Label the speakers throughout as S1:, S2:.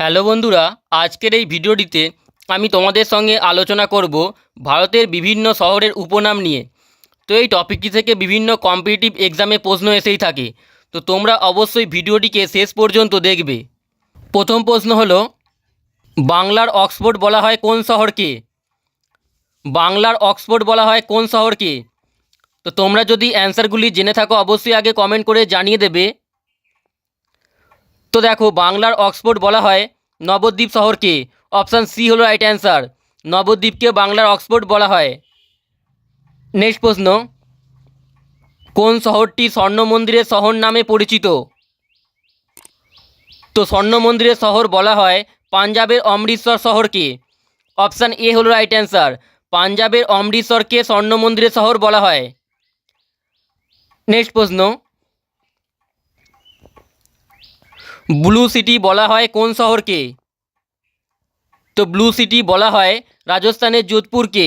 S1: Hello বন্ধুরা, আজকের এই ভিডিওটিতে আমি তোমাদের সঙ্গে আলোচনা করব ভারতের বিভিন্ন শহরের উপনাম নিয়ে। তো এই টপিকটি থেকে বিভিন্ন কম্পিটিটিভ এক্সামে প্রশ্ন এসেই থাকে। তো তোমরা অবশ্যই ভিডিওটিকে শেষ পর্যন্ত দেখবে। প্রথম প্রশ্ন হলো, বাংলার অক্সফোর্ড বলা হয় কোন শহরকে? বাংলার অক্সফোর্ড বলা হয় কোন শহরকে? তো তোমরা যদি অ্যান্সারগুলি জেনে থাকো, অবশ্যই আগে কমেন্ট করে জানিয়ে দেবে। তো দেখো, বাংলার অক্সফোর্ড বলা হয় নবদ্বীপ শহরকে। অপশান সি হলো রাইট অ্যান্সার নবদ্বীপকে বাংলার অক্সফোর্ড বলা হয়। নেক্সট প্রশ্ন। কোন শহরটি স্বর্ণ মন্দিরের শহর নামে পরিচিত? তো স্বর্ণ মন্দিরের শহর বলা হয় পাঞ্জাবের অমৃতসর শহরকে। অপশান এ হলো রাইট অ্যান্সার পাঞ্জাবের অমৃতসরকে স্বর্ণ মন্দিরের শহর বলা হয়। নেক্সট প্রশ্ন। ব্লু সিটি বলা হয় কোন শহরকে? তো ব্লু সিটি বলা হয় রাজস্থানের যোধপুরকে।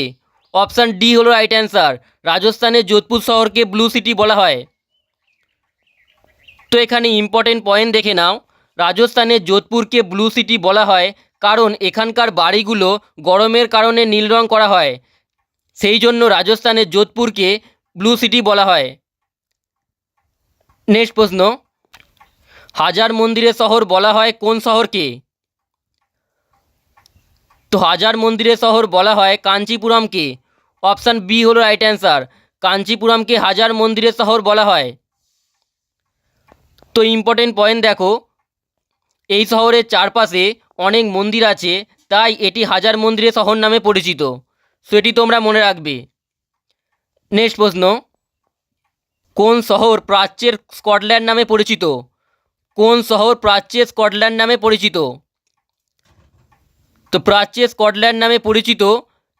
S1: অপশান ডি হলো রাইট অ্যান্সার রাজস্থানের যোধপুর শহরকে ব্লু সিটি বলা হয়। তো এখানে ইম্পর্টেন্ট পয়েন্ট দেখে নাও, রাজস্থানের যোধপুরকে ব্লু সিটি বলা হয় কারণ এখানকার বাড়িগুলো গরমের কারণে নীল রং করা হয়, সেই জন্য রাজস্থানের যোধপুরকে ব্লু সিটি বলা হয়। নেক্সট প্রশ্ন হাজার মন্দিরের শহর বলা হয় কোন শহরকে? তো হাজার মন্দিরের শহর বলা হয় কাঞ্চিপুরমকে। অপশান বি হলো রাইট অ্যান্সার কাঞ্চিপুরমকে হাজার মন্দিরের শহর বলা হয়। তো ইম্পর্টেন্ট পয়েন্ট দেখো, এই শহরের চারপাশে অনেক মন্দির আছে, তাই এটি হাজার মন্দিরের শহর নামে পরিচিত। সেটি তোমরা মনে রাখবে। নেক্সট প্রশ্ন, কোন শহর প্রাচ্যের স্কটল্যান্ড নামে পরিচিত? কোন শহর প্রাচ্যের স্কটল্যান্ড নামে পরিচিত? তো প্রাচ্যের স্কটল্যান্ড নামে পরিচিত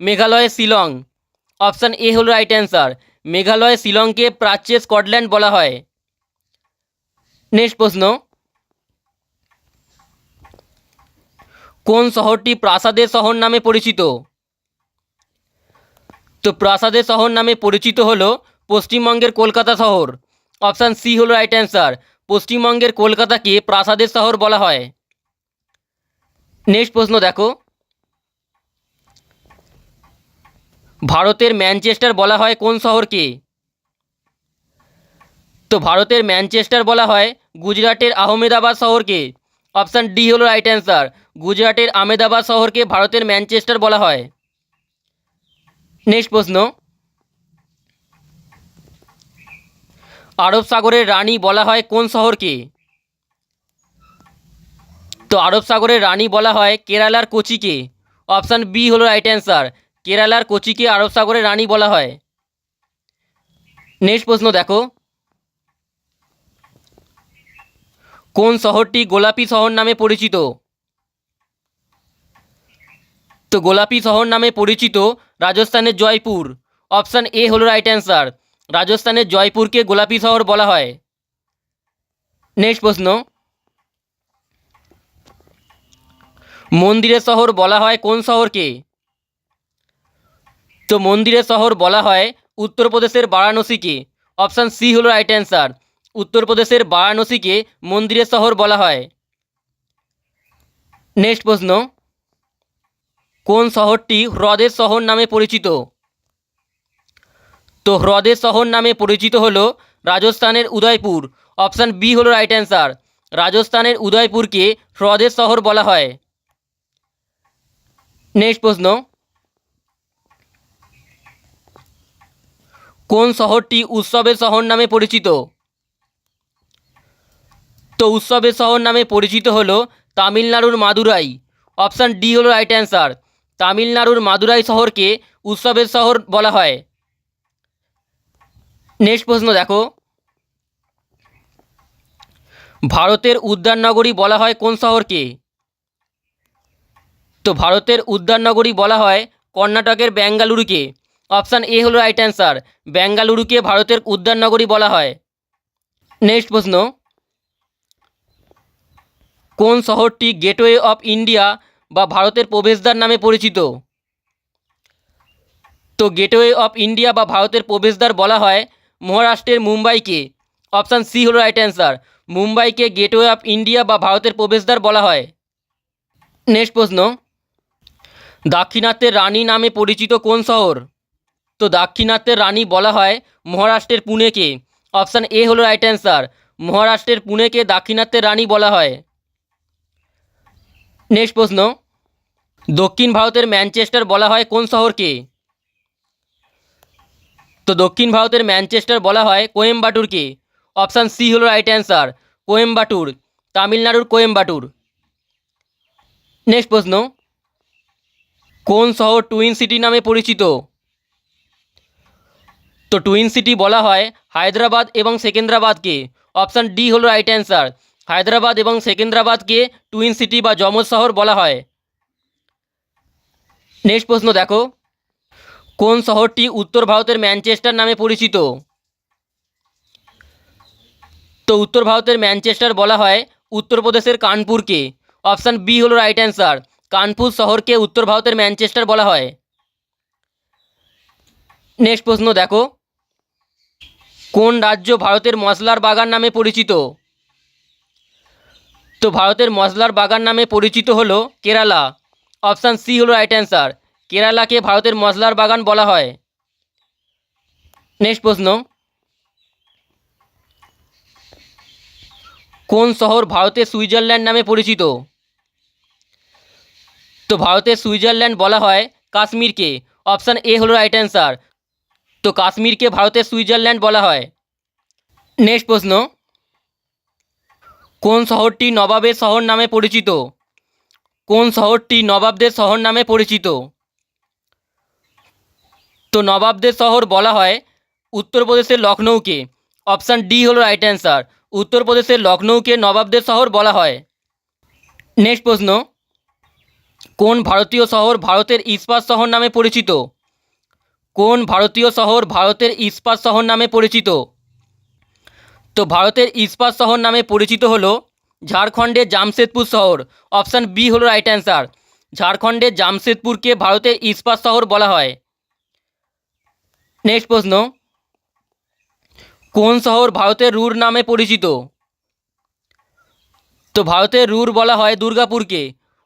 S1: মেঘালয়ের শিলং। অপশান এ হলো রাইট অ্যান্সার মেঘালয় শিলংকে প্রাচ্যের স্কটল্যান্ড বলা হয়। নেক্সট প্রশ্ন। কোন শহরটি প্রাসাদের শহর নামে পরিচিত? তো প্রাসাদের শহর নামে পরিচিত হলো পশ্চিমবঙ্গের কলকাতা শহর। অপশান সি হলো রাইট অ্যান্সার পশ্চিমবঙ্গের কলকাতাকে প্রাসাদের শহর বলা হয়। নেক্সট প্রশ্ন দেখো। ভারতের ম্যানচেস্টার বলা হয় কোন শহরকে? তো ভারতের ম্যানচেস্টার বলা হয় গুজরাটের আহমেদাবাদ শহরকে। অপশান ডি হলো রাইট অ্যান্সার। গুজরাটের আহমেদাবাদ শহরকে ভারতের ম্যানচেস্টার বলা হয়। নেক্সট প্রশ্ন। আরব সাগরের রানী বলা হয় কোন শহরকে? তো আরব সাগরের রানী বলা হয় কেরালার কোচিকে। অপশান বি হলো রাইট অ্যান্সার কেরালার কোচিকে আরব সাগরের রানী বলা হয়। নেক্সট প্রশ্ন দেখো। কোন শহরটি গোলাপি শহর নামে পরিচিত? তো গোলাপি শহর নামে পরিচিত রাজস্থানের জয়পুর। অপশান এ হলো রাইট অ্যান্সার রাজস্থানের জয়পুরকে গোলাপি শহর বলা হয়। নেক্সট প্রশ্ন। মন্দিরের শহর বলা হয় কোন শহরকে? তো মন্দিরের শহর বলা হয় উত্তরপ্রদেশের বারাণসীকে। অপশান সি হলো রাইট অ্যান্সার উত্তরপ্রদেশের বারাণসীকে মন্দিরের শহর বলা হয়। নেক্সট প্রশ্ন। কোন শহরটি হ্রদের শহর নামে পরিচিত? তো হ্রদের শহর নামে পরিচিত হল রাজস্থানের উদয়পুর। অপশান বি হলো রাইট অ্যান্সার রাজস্থানের উদয়পুরকে হ্রদের শহর বলা হয়। নেক্সট প্রশ্ন। কোন শহরটি উৎসবের শহর নামে পরিচিত? তো উৎসবের শহর নামে পরিচিত হলো তামিলনাড়ুর মাদুরাই। অপশান ডি হলো রাইট অ্যান্সার তামিলনাড়ুর মাদুরাই শহরকে উৎসবের শহর বলা হয়। নেক্সট প্রশ্ন দেখো। ভারতের উদ্যাননগরী বলা হয় কোন শহরকে? তো ভারতের উদ্যাননগরী বলা হয় কর্ণাটকের বেঙ্গালুরুকে। অপশান এ হলো রাইট অ্যান্সার বেঙ্গালুরুকে ভারতের উদ্যাননগরী বলা হয়। নেক্সট প্রশ্ন। কোন শহরটি গেটওয়ে অফ ইন্ডিয়া বা ভারতের প্রবেশদ্বার নামে পরিচিত? তো গেটওয়ে অফ ইন্ডিয়া বা ভারতের প্রবেশদ্বার বলা হয় মহারাষ্ট্রের মুম্বাইকে। অপশান সি হলো রাইট অ্যান্সার মুম্বাইকে গেটওয়ে অফ ইন্ডিয়া বা ভারতের প্রবেশদ্বার বলা হয়। নেক্সট প্রশ্ন। দাক্ষিণাত্যের রানী নামে পরিচিত কোন শহর? তো দাক্ষিণাত্যের রানী বলা হয় মহারাষ্ট্রের পুনেকে। অপশান এ হলো রাইট অ্যান্সার মহারাষ্ট্রের পুনেকে দাক্ষিণাত্যের রানী বলা হয়। নেক্সট প্রশ্ন। দক্ষিণ ভারতের ম্যানচেস্টার বলা হয় কোন শহরকে? তো দক্ষিণ ভারতের ম্যানচেস্টার বলা হয় কোয়েম্বাটুরকে অপশান সি হলো রাইট অ্যান্সার কোয়েম্বাটুর, তামিলনাড়ুর কোয়েম্বাটুর। নেক্সট প্রশ্ন, কোন শহর টুইন সিটি নামে পরিচিত? তো টুইন সিটি বলা হয় হায়দ্রাবাদ এবং সেকেন্দ্রাবাদকে অপশান ডি হলো রাইট অ্যান্সার হায়দ্রাবাদ এবং সেকেন্দ্রাবাদকে টুইন সিটি বা যমজ শহর বলা হয়। নেক্সট প্রশ্ন দেখো কোন শহরটি উত্তর ভারতের ম্যানচেস্টার নামে পরিচিত? তো উত্তর ভারতের ম্যানচেস্টার বলা হয় উত্তরপ্রদেশের কানপুরকে। অপশান বি হলো রাইট অ্যান্সার কানপুর শহরকে উত্তর ভারতের ম্যানচেস্টার বলা হয়। নেক্সট প্রশ্ন দেখো। কোন রাজ্য ভারতের মশলার বাগান নামে পরিচিত? তো ভারতের মশলার বাগান নামে পরিচিত হলো কেরালা। অপশান সি হলো রাইট অ্যান্সার কেরালাকে ভারতের মশলার বাগান বলা হয়। নেক্সট প্রশ্ন। কোন শহর ভারতের সুইজারল্যান্ড নামে পরিচিত? তো ভারতের সুইজারল্যান্ড বলা হয় কাশ্মীরকে। অপশান এ হলো রাইট অ্যান্সার তো কাশ্মীরকে ভারতের সুইজারল্যান্ড বলা হয়। নেক্সট প্রশ্ন। কোন শহরটি নবাবের শহর নামে পরিচিত? কোন শহরটি নবাবদের শহর নামে পরিচিত? তো নবাবদের শহর বলা হয় উত্তরপ্রদেশের লখনৌকে। অপশান ডি হলো রাইট অ্যান্সার উত্তরপ্রদেশের লখনৌকে নবাবদের শহর বলা হয়। নেক্সট প্রশ্ন। কোন ভারতীয় শহর ভারতের ইস্পাত শহর নামে পরিচিত? কোন ভারতীয় শহর ভারতের ইস্পাত শহর নামে পরিচিত? তো ভারতের ইস্পাত শহর নামে পরিচিত হলো ঝাড়খণ্ডের জামশেদপুর শহর। অপশান বি হলো রাইট অ্যান্সার ঝাড়খণ্ডের জামশেদপুরকে ভারতের ইস্পাত শহর বলা হয়। নেক্সট প্রশ্ন। কোন শহর ভারতের রুর নামে পরিচিত? তো ভারতের রুর বলা হয় দুর্গাপুরকে।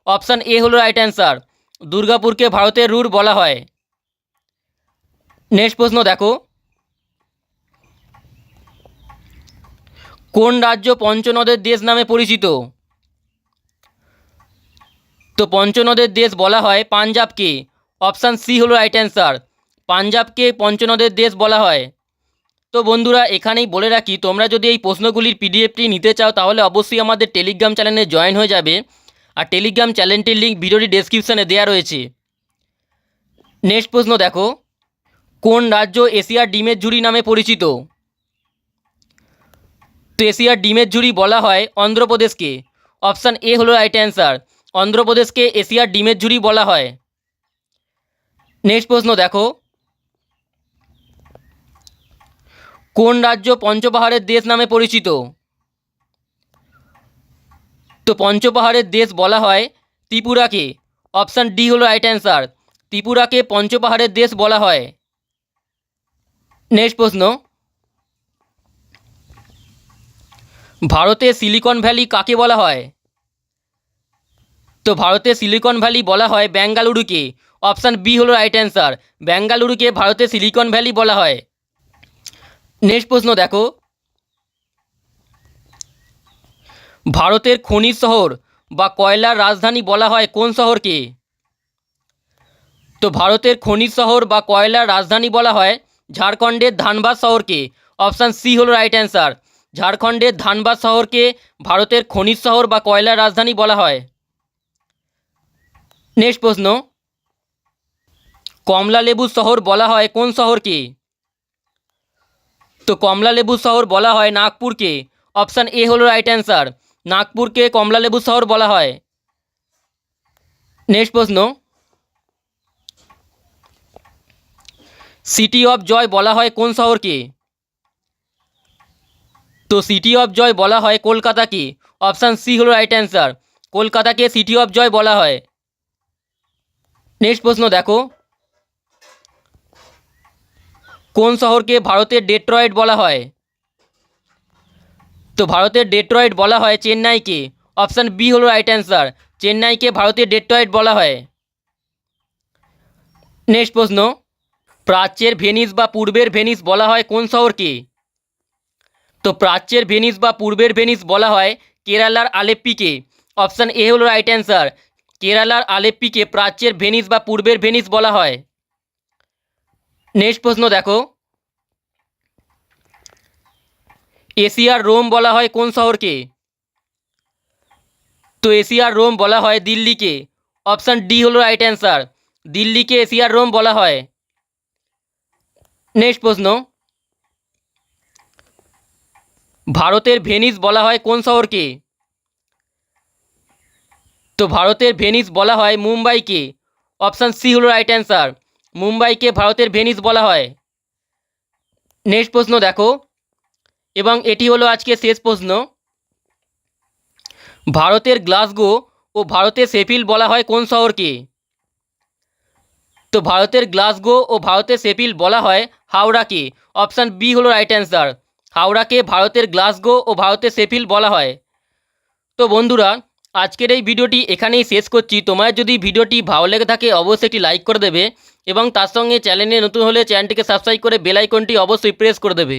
S1: অপশান এ হলো রাইট অ্যান্সার দুর্গাপুরকে ভারতের রুর বলা হয়। নেক্সট প্রশ্ন দেখো। কোন রাজ্য পঞ্চনদের দেশ নামে পরিচিত? তো পঞ্চনদের দেশ বলা হয় পাঞ্জাবকে। অপশান সি হলো রাইট অ্যান্সার পাঞ্জাবকে পঞ্চনদের দেশ বলা হয়। তো বন্ধুরা, এখানেই বলে রাখি, তোমরা যদি এই প্রশ্নগুলির পিডিএফটি নিতে চাও, তাহলে অবশ্যই আমাদের টেলিগ্রাম চ্যানেলে জয়েন হয়ে যাবে। আর টেলিগ্রাম চ্যানেলটির লিঙ্ক ভিডিওটি ডেসক্রিপশানে দেওয়া রয়েছে। নেক্সট প্রশ্ন দেখো। কোন রাজ্য এশিয়ার ডিমের ঝুড়ি নামে পরিচিত? তো এশিয়ার ডিমের ঝুড়ি বলা হয় অন্ধ্রপ্রদেশকে। অপশান এ হলো রাইট অ্যান্সার অন্ধ্রপ্রদেশকে এশিয়ার ডিমের ঝুড়ি বলা হয়। নেক্সট প্রশ্ন দেখো। কোন রাজ্য পঞ্চপাহাড়ের দেশ নামে পরিচিত? তো পঞ্চপাহাড়ের দেশ বলা হয় ত্রিপুরাকে। অপশান ডি হলো রাইট অ্যান্সার ত্রিপুরাকে পঞ্চপাহাড়ের দেশ বলা হয়। নেক্সট প্রশ্ন। ভারতে সিলিকন ভ্যালি কাকে বলা হয়? তো ভারতে সিলিকন ভ্যালি বলা হয় বেঙ্গালুরুকে অপশান বি হলো রাইট অ্যান্সার বেঙ্গালুরুকে ভারতে সিলিকন ভ্যালি বলা হয়। নেক্সট প্রশ্ন দেখো। ভারতের খনিজ শহর বা কয়লার রাজধানী বলা হয় কোন শহরকে? তো ভারতের খনিজ শহর বা কয়লার রাজধানী বলা হয় ঝাড়খণ্ডের ধানবাদ শহরকে। অপশান সি হলো রাইট অ্যান্সার ঝাড়খণ্ডের ধানবাদ শহরকে ভারতের খনিজ শহর বা কয়লার রাজধানী বলা হয়। নেক্সট প্রশ্ন। কমলালেবু শহর বলা হয় কোন শহরকে? তো কমলালেবু শহর বলা হয় নাগপুরকে। অপশান এ হলো রাইট অ্যান্সার নাগপুরকে কমলালেবু শহর বলা হয়। নেক্সট প্রশ্ন। সিটি অফ জয় বলা হয় কোন শহরকে? তো সিটি অফ জয় বলা হয় কলকাতাকে। অপশান সি হলো রাইট অ্যান্সার কলকাতাকে সিটি অফ জয় বলা হয়। নেক্সট প্রশ্ন দেখো। কোন শহরকে ভারতের ডেট্রয়েড বলা হয়? তো ভারতের ডেট্রয়েড বলা হয় চেন্নাইকে। অপশান বি হলো রাইট অ্যান্সার চেন্নাইকে ভারতের ডেট্রয়েট বলা হয়। নেক্সট প্রশ্ন, প্রাচ্যের ভেনিস বা পূর্বের ভেনিস বলা হয় কোন শহরকে? তো প্রাচ্যের ভেনিস বা পূর্বের ভেনিস বলা হয় কেরালার আলেপ্পিকে। অপশান এ হলো রাইট অ্যান্সার কেরালার আলেপ্পিকে প্রাচ্যের ভেনিস বা পূর্বের ভেনিস বলা হয়। নেক্সট প্রশ্ন দেখো। এশিয়ার রোম বলা হয় কোন শহরকে? তো এশিয়ার রোম বলা হয় দিল্লিকে। অপশান ডি হলো রাইট অ্যান্সার দিল্লিকে এশিয়ার রোম বলা হয়। নেক্সট প্রশ্ন। ভারতের ভেনিস বলা হয় কোন শহরকে? তো ভারতের ভেনিস বলা হয় মুম্বাইকে। অপশান সি হলো রাইট অ্যান্সার মুম্বাইকে ভারতের ভেনিস বলা হয়। নেক্সট প্রশ্ন দেখো। এবং এটি হলো আজকে শেষ প্রশ্ন। ভারতের গ্লাসগো ও ভারতের শেফিল বলা হয় কোন শহরকে? তো ভারতের গ্লাসগো ও ভারতের শেফিল বলা হয় হাওড়াকে। অপশান বি হলো রাইট অ্যান্সার। হাওড়াকে ভারতের গ্লাসগো ও ভারতের শেফিল বলা হয়। তো বন্ধুরা আজকের এই ভিডিওটি এখানেই শেষ করছি। তোমার যদি ভিডিওটি ভালো লেগে থাকে, অবশ্যই একটি লাইক করে দেবে এবং তার সঙ্গে চ্যানেলে নতুন হলে চ্যানেলটিকে সাবস্ক্রাইব করে বেল আইকনটি অবশ্যই প্রেস করে দেবে।